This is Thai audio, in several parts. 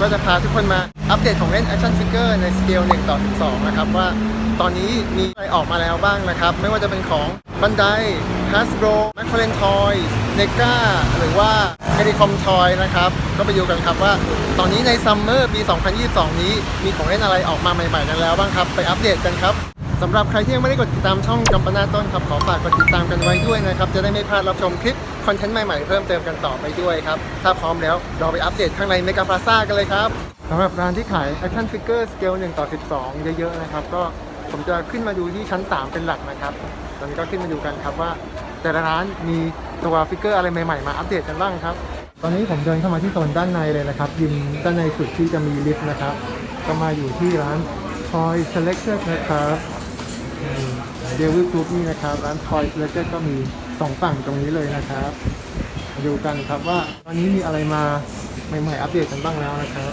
ก็จะพาทุกคนมาอัปเดตของเล่น Action Figure ในสเกล1ต่อ12นะครับว่าตอนนี้มีอะไรออกมาแล้วบ้างนะครับ ไม่ว่าจะเป็นของบันได Hasbro m c f a r l a n e Toys n e g a หรือว่า Medicom Toy นะครับ ก็ไปดูกันครับว่า ตอนนี้ในซัมเมอร์ปี 2022 นี้มีของเล่นอะไรออกมาใหม่ๆกันแล้วบ้างครับ ไปอัปเดตกันครับ สำหรับใครที่ยังไม่ได้กดติดตามช่องกัมปนาต้นครับขอฝากกดติดตามกันไว้ด้วยนะครับจะได้ไม่พลาดรับชมคลิปคอนเทนต์ใหม่ๆเพิ่มเติมกันต่อไปด้วยครับถ้าพร้อมแล้วเราไปอัปเดตข้างในเมกาพลาซ่ากันเลยครับสำหรับร้านที่ขาย Action Figure Scale 1 ต่อ 12 เยอะๆนะครับก็ผมจะขึ้นมาดูที่ชั้น 3 เป็นหลักนะครับ ตอนนี้ก็ขึ้นมาดูกันครับว่า แต่ละร้านมีตัวฟิกเกอร์อะไรใหม่ๆ มาอัปเดตกันบ้างครับ ตอนนี้ผมเดินเข้ามาที่โซนด้านในเลยนะครับยิมด้านในสุดที่จะมีลิฟต์นะครับ ก็มาอยู่ที่ร้าน Toy Selected นะครับ เดวิลกรุ๊ปนี่นะครับ ร้าน Toy Selected ก็มีสองฝั่งตรงนี้เลยนะครับดูกันครับว่าตอนนี้มีอะไรมาใหม่ๆอัปเดตกันบ้างแล้วนะครับ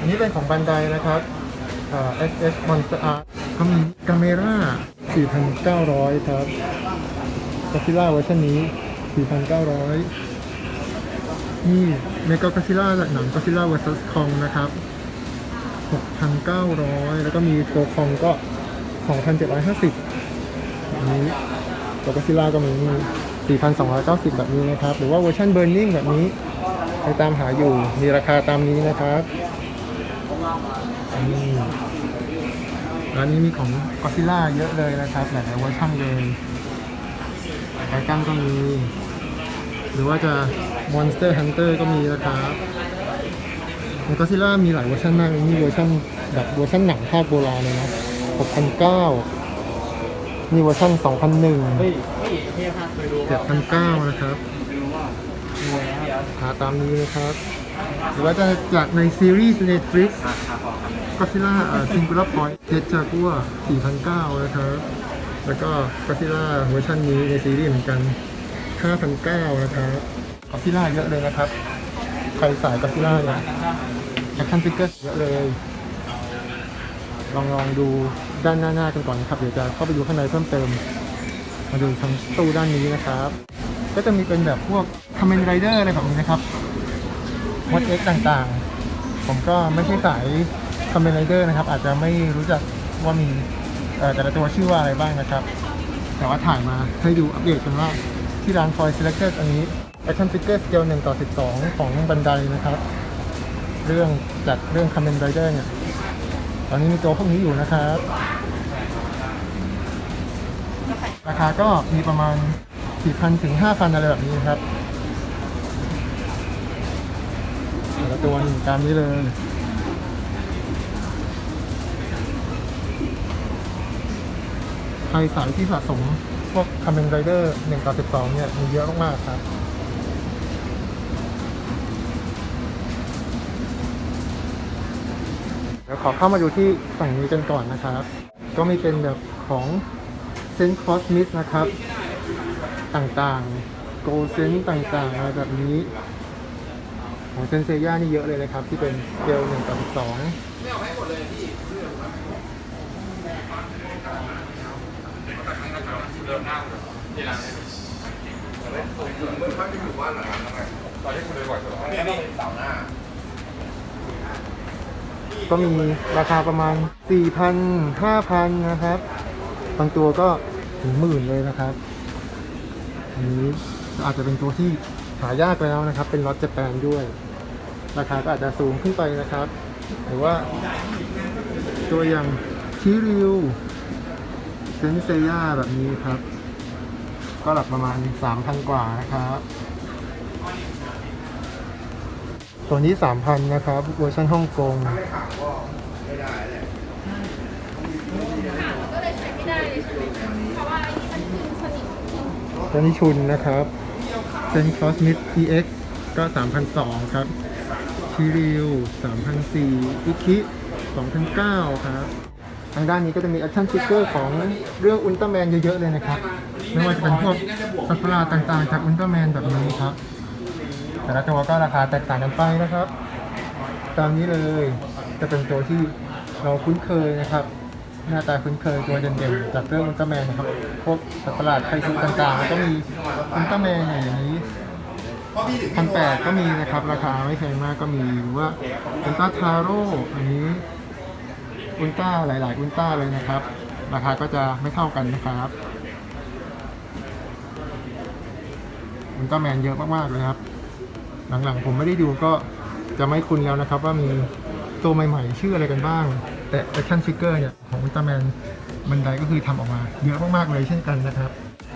อันนี้เป็นของบันไดนะครับเอ่อ SS Monster Art ก็มีกาเมร่า4,900 ครับก o ซิล่าเวอร์ชันนี้ 4,900 นี่เมกาก z ซิล่าจากหนังก o ซิล่า vs Kong นะครับ 6,900 แล้วก็มีตัวคองก็ 2,750แบบนี้ตัวก o ซิล่าก็มี 4,290 แบบนี้นะครับ หรือว่าเวอร์ชันเบ r ร์นิ่งแบบนี้ใครตามหาอยู่ มีราคาตามนี้นะครับนี่ร้านนี้มีของก o ซิล่าเยอะเลยนะครับ หลายๆเวอร์ชันเลยไทกันก็มี หรือว่าจะ Monster Hunter ก็มีนะครับ ก็ซิล่ามีหลายเวอร์ชันมากมีเวอร์ชันแบบเวอร์ชันหนังภาคโบราณเลยนะ6,900มีเวอร์ชัน2,001เฮ้ยเฮียพาเคยดู7,900นะครับหาตามนี้นะครับ หรือว่าจะจากในซีรีส์ Netflix ก็ซิล่าซิงคูล่าพอยต์เจ็ดจากัว4,900นะครับแล้วก็ก็ซิล่าเวอร์ชันนี้ในซีรีส์เหมือนกัน5,900นะครับก็ซิล่าเยอะเลยนะครับ ใครสายก็ซิล่าเนี่ยแอคชั่นฟิกเกอร์เยอะเลย ลองลองดูด้านหน้าๆกันก่อนนะครับ เดี๋ยวจะเข้าไปดูข้างในเพิ่มเติม มาดูทางตู้ด้านนี้นะครับ ก็จะมีเป็นแบบพวกค m ม n นไรเดอร์อะไรแบบนี้นะครับมดเอ็กต่างๆ ผมก็ไม่ใช่สายค m ม n นไรเดอร์นะครับ อาจจะไม่รู้จักว่ามีเอ่อแต่ละตัวชื่อว่าอะไรบ้างนะครับ แต่ว่าถ่ายมาให้ดูอัปเดตกันว่าที่ร้าน Toy Selected อันนี้ Action Figure Scale 1ต่อ12ของบันไดนะครับ เรื่องจากเรื่องค m ม n นไรเดอร์เนี่ย ตอนนี้มีตัวพวกนี้อยู่นะครับ ราคาก็มีประมาณ 4,000 ถึง 5,000 อะไรแบบนี้ครับแต่ละตัวนี่ตามนี้เลยใครสายที่สะสมพวกค m ม n นไรเดอร์1ต่อ12 เนี่ย มีเยอะมากๆครับ เดี๋ยวขอเข้ามาดูที่ฝั่งนี้กันก่อนนะครับ ก็มีเป็นแบบของเซนคอสมิสนะครับ ต่างๆ โกเซนต่างๆอะไรแบบนี้ ของเซนเซย่านี่เยอะเลยนะครับ ที่เป็นเกลหนึ่งต่อสอง ก็มีราคาประมาณ 4,000 5,000 นะครับ บางตัวก็ถึงหมื่นเลยนะครับ อันนี้อาจจะเป็นตัวที่หายากไปแล้วนะครับ เป็นล็อตเจแปนด้วย ราคาก็อาจจะสูงขึ้นไปนะครับหรือว่า ตัวอย่างชิริวเซนเซียแบบนี้ครับ ก็หลักประมาณ 3,000 กว่านะครับ ตัวนี้ 3,000 นะครับ เวอร์ชันฮ่องกงก็เลยใช้ไม่ได้เลยใช่ไหมคะเอ้นี่มันคือสนิมตัวนี้ชุนนะครับเซนคอสมิด EX ก็3,200ครับ ชิริว3,400อิคิ2,900ครับทางด้านนี้ก็จะมี Action Figure ของเรื่องอุลตร้าแมนเยอะๆเลยนะครับ ไม่ว่าจะเป็นพวกสัตว์ประหลาดต่างๆ จากอุลตร้าแมนแบบนี้ครับ แต่ละตัวก็ราคาแตกต่างกันไปนะครับ ตามนี้เลยจะเป็นตัวที่เราคุ้นเคยนะครับ หน้าตาคุ้นเคยตัวเด่นๆจากเรื่องอุลตร้าแมนนะครับ พวกสัตว์ประหลาดไคจูต่างๆ ก็มีอุลตร้าแมนอย่างนี้พันแปดก็มีนะครับ ราคาไม่แพงมากก็มีหรือว่าอุลตร้าทาโร่อันนี้อุลตร้าหลาย ๆ อุลตร้าเลยนะครับ ราคาก็จะไม่เท่ากันนะครับอุลตร้าแมนเยอะมากๆเลยครับ หลังๆผมไม่ได้ดูก็จะไม่คุ้นแล้วนะครับ ว่ามีตัวใหม่ๆ ชื่ออะไรกันบ้าง แต่แอคชั่นฟิกเกอร์เนี่ยของอุลตาแมนบันไดก็คือทำออกมาเยอะมากๆเลยเช่นกันนะครับ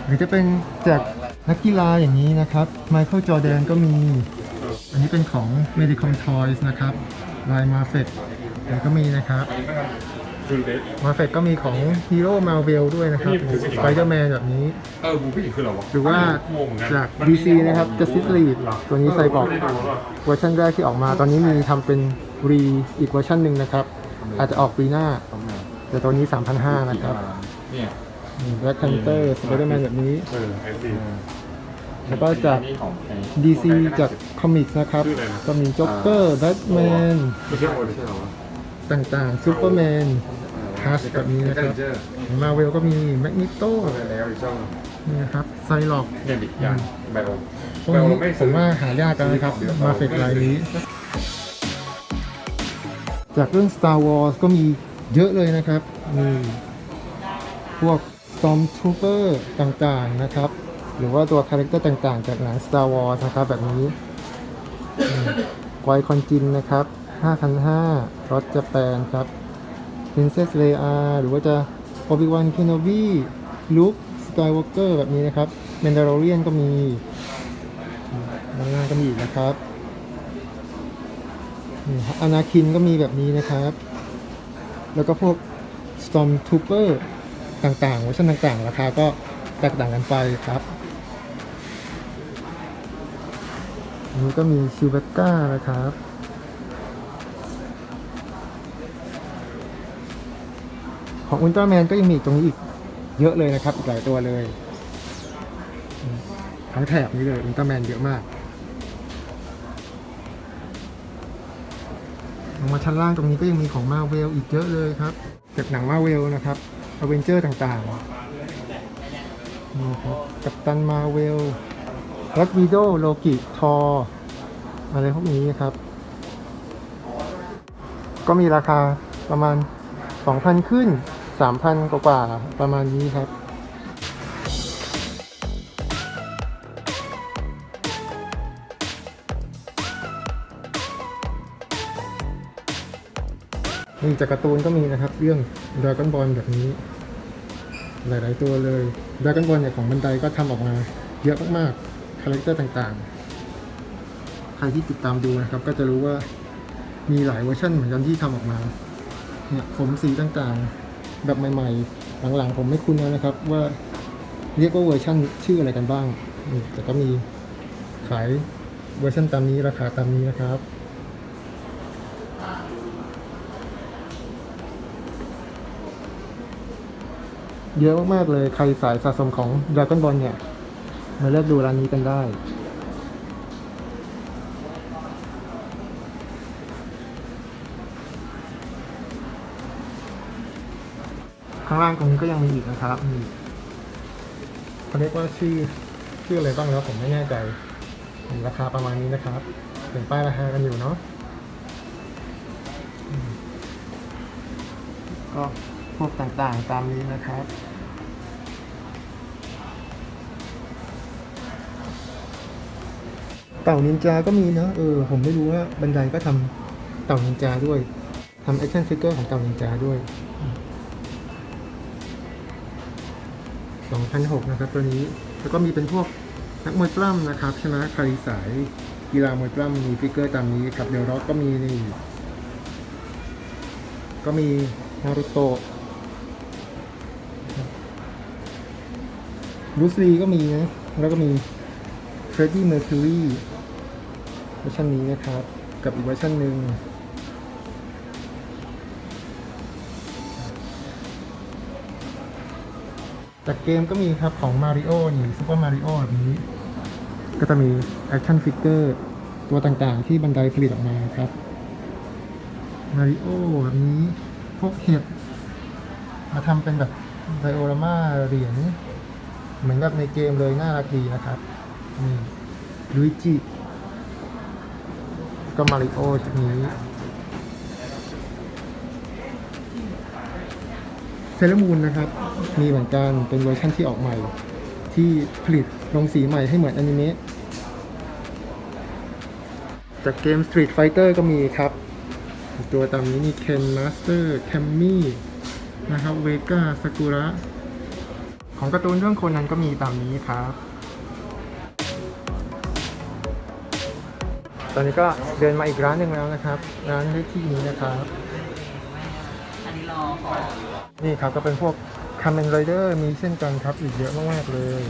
หรือจะเป็นจากนักกีฬาอย่างนี้นะครับไมเคิลจอแดนก็มี อันนี้เป็นของ Medicom Toys นะครับลายมาเฟตแล้วก็มีนะครับ มาเฟตก็มีของ Hero Marvel ด้วยนะครับสไปเดอร์แมนแบบนี้ เออบูพี่คืออะไรวะหรือว่าจาก DC นะครับ Justice League ตัวนี้ไซบอร์กเวอร์ชันแรกที่ออกมาตอนนี้มีทำเป็นรีอีกเวอร์ชันหนึ่งนะครับ อาจจะออกปีหน้า แต่ตัวนี้ 3,500นะครับเนี่ยแบล็ค p พนเตอร์สไปเดอร์แมนแบบนี้ เออไอซีแล้วก็จากนี่ของไอ้ DC จากคอมิกส์นะครับ ก็มีจ็อกเกอร์แบทแมนไม่ใช่โอเดอร์วะต่างๆซูเปอร์แมน ฮัสแบบนี้นะครับมาเวลก็มีแมกนิโตแล้วอีกช่องนี่นะครับไซล็อกเนี่ยดิอย่างไบโอพวกนี้ผมว่าหายากกันนะครับ มาเฟกลายนี้ จากเรื่อง Star Wars ก็มีเยอะเลยนะครับมีพวก Stormtrooper ต่างๆนะครับ หรือว่าตัวคาแรคเตอร์ต่างๆ จากหนัง Star Wars นะครับแบบนี้ไกวคอนจินนะครับ 5,500รถจะแปนครับ Princess Leia หรือว่าจะ Obi-Wan Kenobi Luke Skywalker แบบนี้นะครับ Mandalorian ก็มีด้านล่างก็มีอีกนะครับอนาคินก็มีแบบนี้นะครับ แล้วก็พวก Storm Trooper ต่างๆเวอร์ชันต่างๆ ราคาก็แตกต่างกันไปครับนนี้ก็มีชิวเบก้านะครับ ของอุลตร้าแมนก็ยังมีตรงนี้อีกเยอะเลยนะครับ อีกหลายตัวเลยทั้งแถบนี้เลยอุลตร้าแมนเยอะมากลงมาชั้นล่างตรงนี้ก็ยังมีของมาเวลอีกเยอะเลยครับจากหนังมาเวลนะครับอเวนเจอร์ต่างๆนี่ครับกัปตันมาเวลรัดวีโดโลกิทออะไรพวกนี้ครับ ก็มีราคาประมาณ 2,000 ขึ้น 3,000กว่าๆประมาณนี้ครับ นี่จากการ์ตูนก็มีนะครับ เรื่อง Dragon Ball แบบนี้ หลาย ๆ ตัวเลย Dragon Ball เนี่ยของบันไดก็ทำออกมาเยอะมากๆ คาแรคเตอร์ต่างๆ ใครที่ติดตามดูนะครับ ก็จะรู้ว่ามีหลายเวอร์ชันเหมือนกันที่ทำออกมาเนี่ยผมสีต่างๆ แบบใหม่ๆ หลังๆ ผมไม่คุ้นแล้วนะครับ ว่าเรียกว่าเวอร์ชันชื่ออะไรกันบ้าง แต่ก็มีขายเวอร์ชันตามนี้ราคาตามนี้นะครับเยอะมากๆเลยใครสายสะสมของ Dragon Ball เนี่ย มาเลือกดูร้านนี้กันได้ ข้างล่างตรงนี้ก็ยังมีอีกนะครับมีเขาเรียกว่าชื่อชื่ออะไรบ้างแล้วผมไม่แน่ใจมีราคาประมาณนี้นะครับเห็นป้ายราคากันอยู่เนาะก็พวกต่างๆตามนี้นะครับเต่านินจาก็มีนะเออผมไม่รู้ว่าบันไดก็ทำเต่านินจาด้วยทำแอคชั่นฟิกเกอร์ของเต่านินจาด้วย 2006นะครับตัวนี้ แล้วก็มีเป็นพวกนักมวยปล้ำนะครับใช่ไหมใครสายกีฬามวยปล้ำมีฟิกเกอร์ตามนี้ครับเดี๋ยวร็อกก็มีนี่ก็มีนารูโตะบูสลีก็มีนะ แล้วก็มีเฟรดดี้เมอร์คิวรีเวอร์ชันนี้นะครับ กับอีกเวอร์ชันหนึ่ง จากเกมก็มีครับของ Mario นี่ Super Mario แบบนี้ ก็จะมี Action Figure ตัวต่างๆ ที่บันไดผลิตออกมาครับ Mario แบบนี้พวกเห็ดมาทำเป็นแบบไดโอรามาเหรียญเหมือนแบบในเกมเลยน่ารักดีนะครับนี่ลุยจิก็มาริโอชุดนี้เซเลมูนนะครับ มีเหมือนกันเป็นเวอร์ชั่นที่ออกใหม่ ที่ผลิตลงสีใหม่ให้เหมือนอนิเมะจากเกม Street Fighter ก็มีครับ ตัวตามนี้มีเคนมาสเตอร์แคมมี่นะครับเวกาซากุระของการ์ตูนเรื่องคนนั้นก็มีตามนี้ครับ ตอนนี้ก็เดินมาอีกร้านหนึ่งแล้วนะครับ ร้านเลขที่นี้นะครับนี่ ครับก็เป็นพวกค a มนไรเดอร์มีเช่นกันครับอีกเยอะมากๆเลย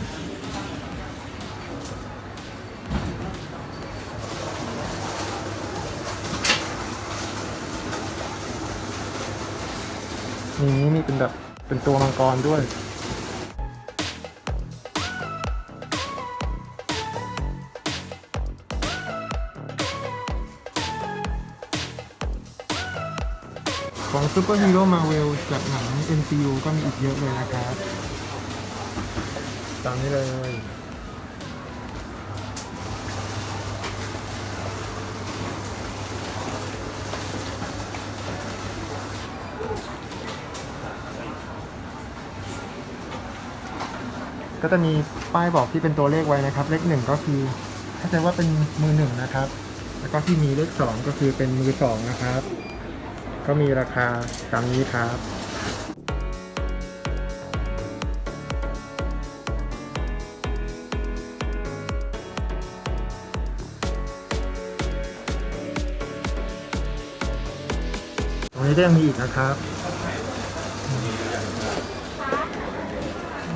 นี่มีเป็นแบบเป็นตัวมังกรด้วย ซูเปอร์ฮีโร่มาเวลจากหนัง MCU ก็มีอีกเยอะเลยนะครับตามนี้เลยก็จะมีป้ายบอกที่เป็นตัวเลขไว้นะครับ เลขหนึ่งก็คือเข้าใจว่าเป็นมือหนึ่งนะครับ แล้วก็ที่มีเลขสองก็คือเป็นมือสองนะครับ ก็มีราคาตามนี้ครับตรงนี้ก็ยังมีอีกนะครับ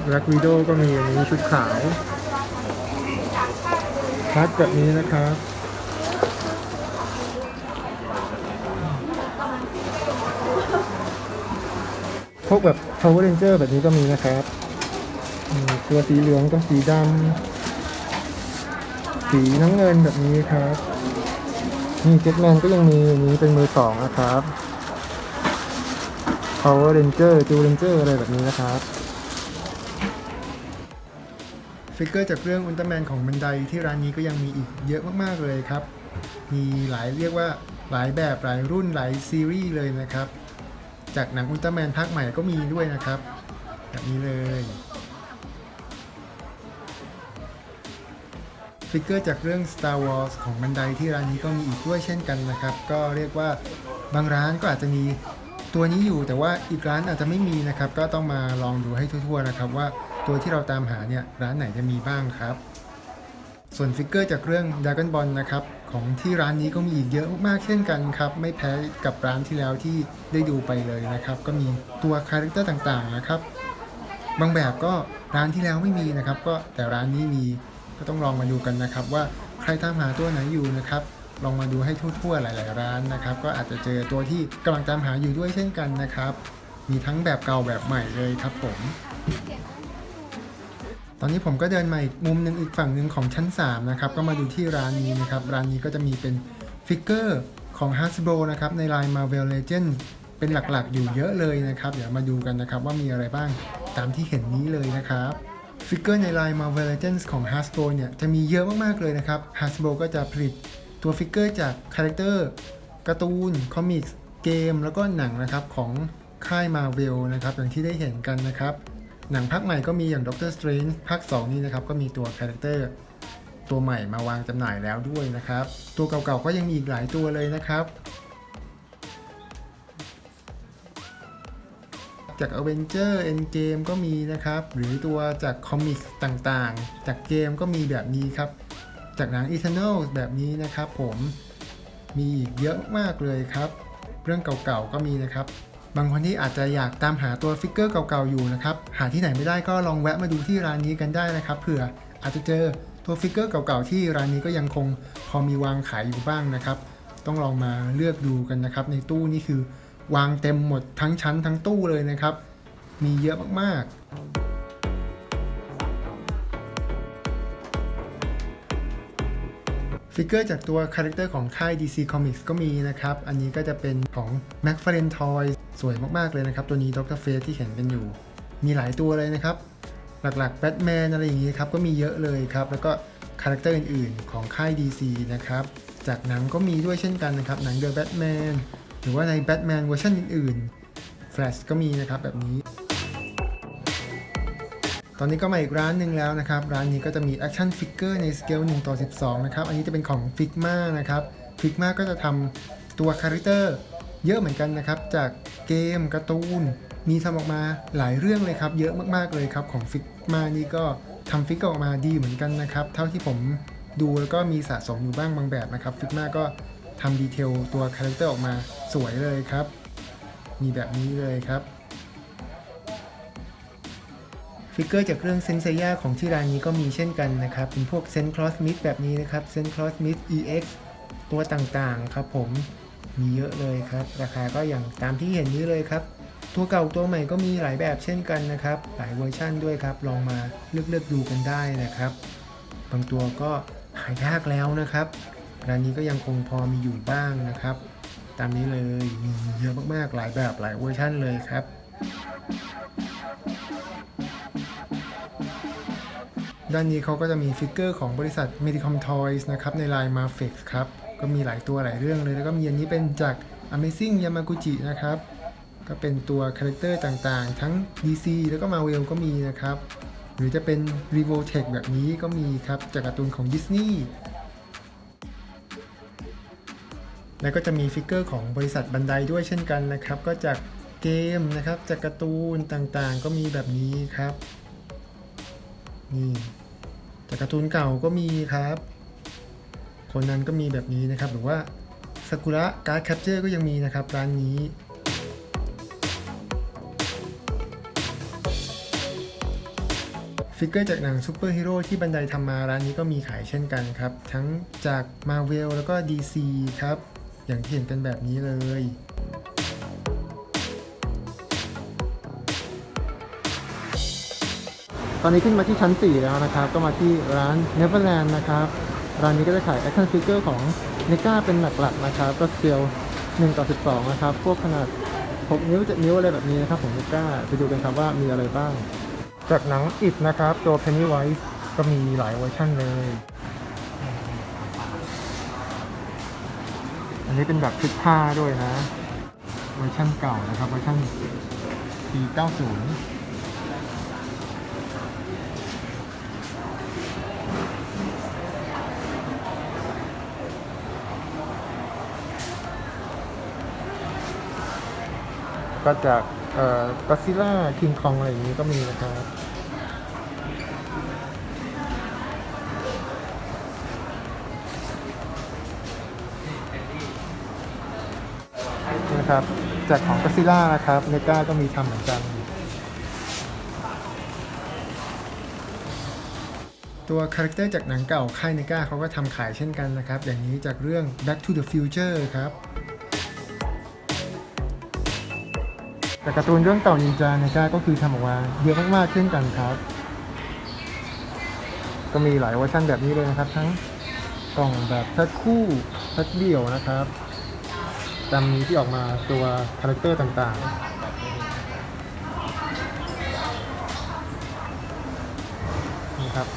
แบล็กวิดโก็มีอันนี้ชุดขาวคัดแบบนี้นะครับ พวกแบบ Power Ranger แบบนี้ก็มีนะครับ ตัวสีเหลืองกับสีดำสีน้ำเงินแบบนี้ครับ นี่เจ็ตแมนก็ยังมีอันนี้เป็นมือสองนะครับ Power Ranger จู Ranger อะไรแบบนี้นะครับฟิกเกอร์จากเรื่องอุลตร้าแมนของบันไดที่ร้านนี้ก็ยังมีอีกเยอะมากๆเลยครับ มีหลายเรียกว่าหลายแบบหลายรุ่นหลายซีรีส์เลยนะครับ จากหนังอุลตร้าแมนภาคใหม่ก็มีด้วยนะครับ แบบนี้เลยฟิกเกอร์จากเรื่อง Star Wars ของบันไดที่ร้านนี้ก็มีอีกด้วยเช่นกันนะครับ ก็เรียกว่าบางร้านก็อาจจะมีตัวนี้อยู่ แต่ว่าอีกร้านอาจจะไม่มีนะครับ ก็ต้องมาลองดูให้ทั่วๆนะครับ ว่าตัวที่เราตามหาเนี่ยร้านไหนจะมีบ้างครับ ส่วนฟิกเกอร์จากเรื่อง Dragon Ball นะครับ ของที่ร้านนี้ก็มีอีกเยอะมากเช่นกันครับ ไม่แพ้กับร้านที่แล้วที่ได้ดูไปเลยนะครับ ก็มีตัวคาแรคเตอร์ต่างๆนะครับ บางแบบก็ร้านที่แล้วไม่มีนะครับ ก็แต่ร้านนี้มีก็ต้องลองมาดูกันนะครับ ว่าใครตามหาตัวไหนอยู่นะครับลองมาดูให้ทั่วๆหลาย ๆ ร้านนะครับ ก็อาจจะเจอตัวที่กำลังตามหาอยู่ด้วยเช่นกันนะครับ มีทั้งแบบเก่าแบบใหม่เลยครับผม ตอนนี้ผมก็เดินมาอีกมุมหนึ่งอีกฝั่งหนึ่งของชั้น 3 นะครับ ก็มาดูที่ร้านนี้นะครับ ร้านนี้ก็จะมีเป็นฟิกเกอร์ของ Hasbro นะครับ ในลาย Marvel Legend เป็นหลักๆ อยู่เยอะเลยนะครับ เดี๋ยวมาดูกันนะครับว่ามีอะไรบ้างตามที่เห็นนี้เลยนะครับฟิกเกอร์ในลาย Marvel Legends ของ Hasbro เนี่ยจะมีเยอะมากๆเลยนะครับ Hasbro ก็จะผลิตตัวฟิกเกอร์จากคาแรคเตอร์การ์ตูน คอมิกส์ เกม แล้วก็หนังนะครับของค่าย Marvel นะครับอย่างที่ได้เห็นกันนะครับ หนังภาคใหม่ก็มีอย่าง Doctor Strange ภาค 2 นี้นะครับ ก็มีตัวคาแรคเตอร์ตัวใหม่มาวางจำหน่ายแล้วด้วยนะครับ ตัวเก่าๆก็ยังมีอีกหลายตัวเลยนะครับ จาก Avenger Endgame ก็มีนะครับ หรือตัวจากคอมิกต่างๆ จากเกมก็มีแบบนี้ครับ จากหนัง Eternal แบบนี้นะครับผมมีอีกเยอะมากเลยครับ เรื่องเก่าๆก็มีนะครับ บางคนที่อาจจะอยากตามหาตัวฟิกเกอร์เก่าๆอยู่นะครับ หาที่ไหนไม่ได้ก็ลองแวะมาดูที่ร้านนี้กันได้นะครับเผื่ออาจจะเจอตัวฟิกเกอร์เก่าๆที่ร้านนี้ก็ยังคงพอมีวางขายอยู่บ้างนะครับ ต้องลองมาเลือกดูกันนะครับ ในตู้นี่คือวางเต็มหมดทั้งชั้นทั้งตู้เลยนะครับ มีเยอะมากๆ ฟิกเกอร์จากตัวคาแรคเตอร์ของค่าย DC Comics ก็มีนะครับ อันนี้ก็จะเป็นของ m c f a r l a n e Toy สวยมาก ๆ เลยนะครับ ตัวนี้ Dr. Fate ที่เห็นกันอยู่ มีหลายตัวเลยนะครับ หลักๆแบทแมนอะไรอย่างนี้ครับ ก็มีเยอะเลยครับ แล้วก็คาแรคเตอร์อื่น ๆ ของค่าย DC นะครับ จากหนังก็มีด้วยเช่นกันนะครับ หนัง The Batman หรือว่าใน Batman เวอร์ชันอื่น ๆ Flash ก็มีนะครับแบบนี้ ตอนนี้ก็มาอีกร้านหนึ่งแล้วนะครับ ร้านนี้ก็จะมี Action Figure ในสเกล1ต่อ12 นะครับ อันนี้จะเป็นของ Figma นะครับ Figma ก็จะทำตัวคาแรคเตอร์เยอะเหมือนกันนะครับ จากเกมการ์ตูน มีทำออกมาหลายเรื่องเลยครับ เยอะมากๆเลยครับของ Figma นี่ก็ทำฟิกออกมาดีเหมือนกันนะครับ เท่าที่ผมดูแล้วก็มีสะสมอยู่บ้างบางแบบนะครับ Figma ก็ทำดีเทลตัวคาแรคเตอร์ออกมาสวยเลยครับ มีแบบนี้เลยครับ ฟิกเกอร์จากเรื่องเซนเซียของที่ร้านนี้ก็มีเช่นกันนะครับ เป็นพวกเซนคลอสมิดแบบนี้นะครับเซนคลอสมิด EX ตัวต่างๆครับผมมีเยอะเลยครับ ราคาก็อย่างตามที่เห็นนี้เลยครับ ตัวเก่าตัวใหม่ก็มีหลายแบบเช่นกันนะครับ หลายเวอร์ชั่นด้วยครับ ลองมาเลือกๆดูกันได้นะครับ บางตัวก็หายากแล้วนะครับร้านนี้ก็ยังคงพอมีอยู่บ้างนะครับ ตามนี้เลยมีเยอะมากๆหลายแบบหลายเวอร์ชั่นเลยครับ ด้านนี้เขาก็จะมีฟิกเกอร์ของบริษัท Medicom Toys นะครับ ในลาย Mafex ครับ ก็มีหลายตัวหลายเรื่องเลย แล้วก็มีอันนี้เป็นจาก Amazing Yamaguchi นะครับ ก็เป็นตัวคาแรคเตอร์ต่างๆ ทั้ง DC แล้วก็ Marvel ก็มีนะครับ หรือจะเป็น r e v o t e c h แบบนี้ก็มีครับ จากการ์ตูนของ Disney แล้วก็จะมีฟิกเกอร์ของบริษัทบันไดด้วยเช่นกันนะครับ ก็จากเกมนะครับ จากการ์ตูนต่างๆ ก็มีแบบนี้ครับนี่ จากการ์ตูนเก่าก็มีครับ คนนั้นก็มีแบบนี้นะครับหรือว่าซากุระการ์ดแคปเจอร์ก็ยังมีนะครับร้านนี้ฟิกเกอร์จากหนังซูเปอร์ฮีโร่ที่บันไดทำมาร้านนี้ก็มีขายเช่นกันครับ ทั้งจาก Marvel แล้วก็ DC ครับ อย่างที่เห็นกันแบบนี้เลย ตอนนี้ขึ้นมาที่ชั้น 4 แล้วนะครับ ก็มาที่ร้าน Neverland นะครับ ร้านนี้ก็จะขาย Action Figure ของ n e g a เป็นหลักๆนะครับ ก็สเกล1ต่อ 12 นะครับ พวกขนาด 6 นิ้ว 7 นิ้วอะไรแบบนี้นะครับของ n e g a ไปดูกันครับว่ามีอะไรบ้าง จากหนังอิดนะครับ ตัว Pennywise ก็มีหลายเวอร์ชันเลย อันนี้เป็นแบบชุดผ้าด้วยนะ เวอร์ชันเก่านะครับ เวอร์ชันปี 90 ก็จากเอ่อก็ซิล่าคิงคองอะไรอย่างนี้ก็มีนะครับ นะครับ จากของก็ซิล่านะครับเนก้าก็มีทำเหมือนกัน ตัวคาแรคเตอร์จากหนังเก่าค่ายเนก้าเขาก็ทำขายเช่นกันนะครับ อย่างนี้จากเรื่อง Back to the Future ครับ แต่การ์ตูนเรื่องเต่านินจาเนก้าก็คือทำออกมาเยอะมากๆเช่นกันครับ ก็มีหลายเวอร์ชันแบบนี้เลยนะครับ ทั้งกล่องแบบแพ็คคู่แพ็คเดี่ยวนะครับตามนี้ที่ออกมาตัวคาแรคเตอร์ต่างๆนะครับ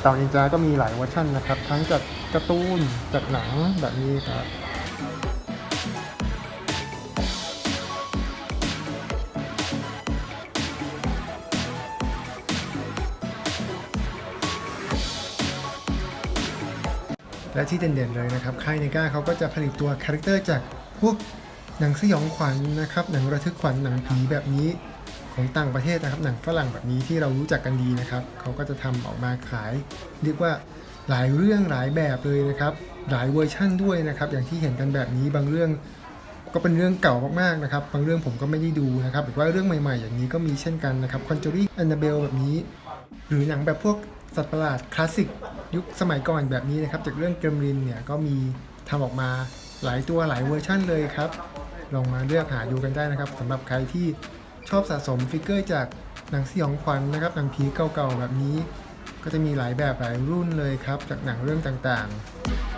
เต่านินจาก็มีหลายเวอร์ชันนะครับ ทั้งจากการ์ตูนจากหนังแบบนี้ครับ และที่เด่นๆเลยนะครับค่ายเนก้าเขาก็จะผลิตตัวคาแรคเตอร์จากพวกหนังสยองขวัญนะครับหนังระทึกขวัญหนังผีแบบนี้ของต่างประเทศนะครับหนังฝรั่งแบบนี้ที่เรารู้จักกันดีนะครับเขาก็จะทำออกมาขาย เรียกว่าหลายเรื่องหลายแบบเลยนะครับหลายเวอร์ชั่นด้วยนะครับอย่างที่เห็นกันแบบนี้บางเรื่องก็เป็นเรื่องเก่ามากๆนะครับบางเรื่องผมก็ไม่ได้ดูนะครับหรือว่าเรื่องใหม่ๆ อย่างนี้ก็มีเช่นกันนะครับคอนจูรี่แอนนาเบลแบบนี้ หรือหนังแบบพวกสัตว์ประหลาดคลาสสิก ยุคสมัยก่อนแบบนี้นะครับ จากเรื่องเกมรินเนี่ยก็มีทำออกมาหลายตัวหลายเวอร์ชั่นเลยครับ ลองมาเลือกหาดูกันได้นะครับสำหรับใครที่ชอบสะสมฟิกเกอร์จากหนังสยองขวัญนะครับหนังผีเก่าๆแบบนี้ ก็จะมีหลายแบบหลายรุ่นเลยครับ จากหนังเรื่องต่างๆ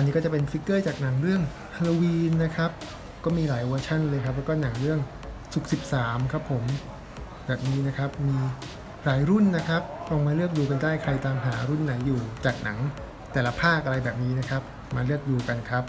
อันนี้ก็จะเป็นฟิกเกอร์จากหนังเรื่องฮาโลวีนนะครับ ก็มีหลายเวอร์ชั่นเลยครับ แล้วก็หนังเรื่องสุก13 ครับผมแบบนี้นะครับมีหลายรุ่นนะครับลองมาเลือกดูกันได้ใครตามหารุ่นไหนอยู่จากหนังแต่ละภาคอะไรแบบนี้นะครับ มาเลือกดูกันครับ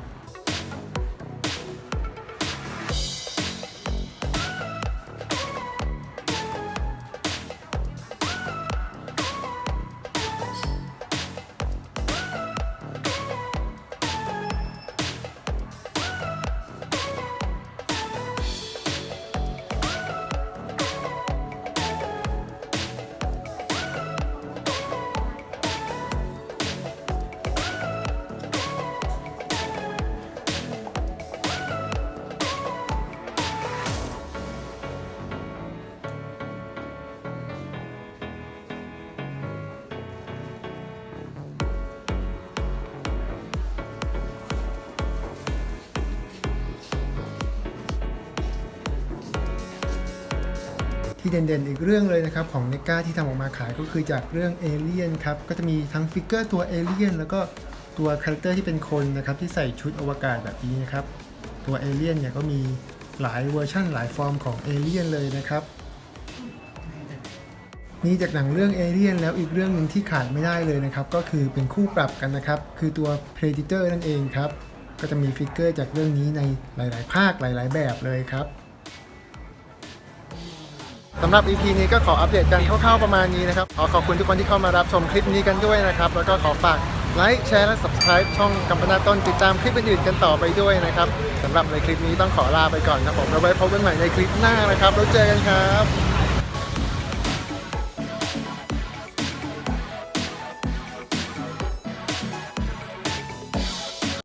เด่นๆ อีกเรื่องเลยนะครับของเนก้าที่ทำออกมาขายก็คือจากเรื่องเอเลียนครับก็จะมีทั้งฟิกเกอร์ตัวเอเลียนแล้วก็ตัวคาแรคเตอร์ที่เป็นคนนะครับที่ใส่ชุดอวกาศแบบนี้นะครับตัวเอเลียนเนี่ยก็มีหลายเวอร์ชั่นหลายฟอร์มของเอเลียนเลยนะครับนี่จากหนังเรื่องเอเลียนแล้วอีกเรื่องหนึ่งที่ขาดไม่ได้เลยนะครับ ก็คือเป็นคู่ปรับกันนะครับ คือตัว Predator นั่นเองครับ ก็จะมีฟิกเกอร์จากเรื่องนี้ในหลาย ๆ ภาคหลาย ๆ แบบเลยครับ สำหรับ EP นี้ก็ขออัปเดตกันคร่าวๆประมาณนี้นะครับ ขอขอบคุณทุกคนที่เข้ามารับชมคลิปนี้กันด้วยนะครับ แล้วก็ขอฝากไลค์แชร์และ Subscribe ช่องกัมปนาต้นติดตามคลิปอื่นๆกันต่อไปด้วยนะครับสำหรับในคลิปนี้ต้องขอลาไปก่อนครับผมแล้วไว้พบกันใหม่ในคลิปหน้านะครับแล้วเจอกันครับ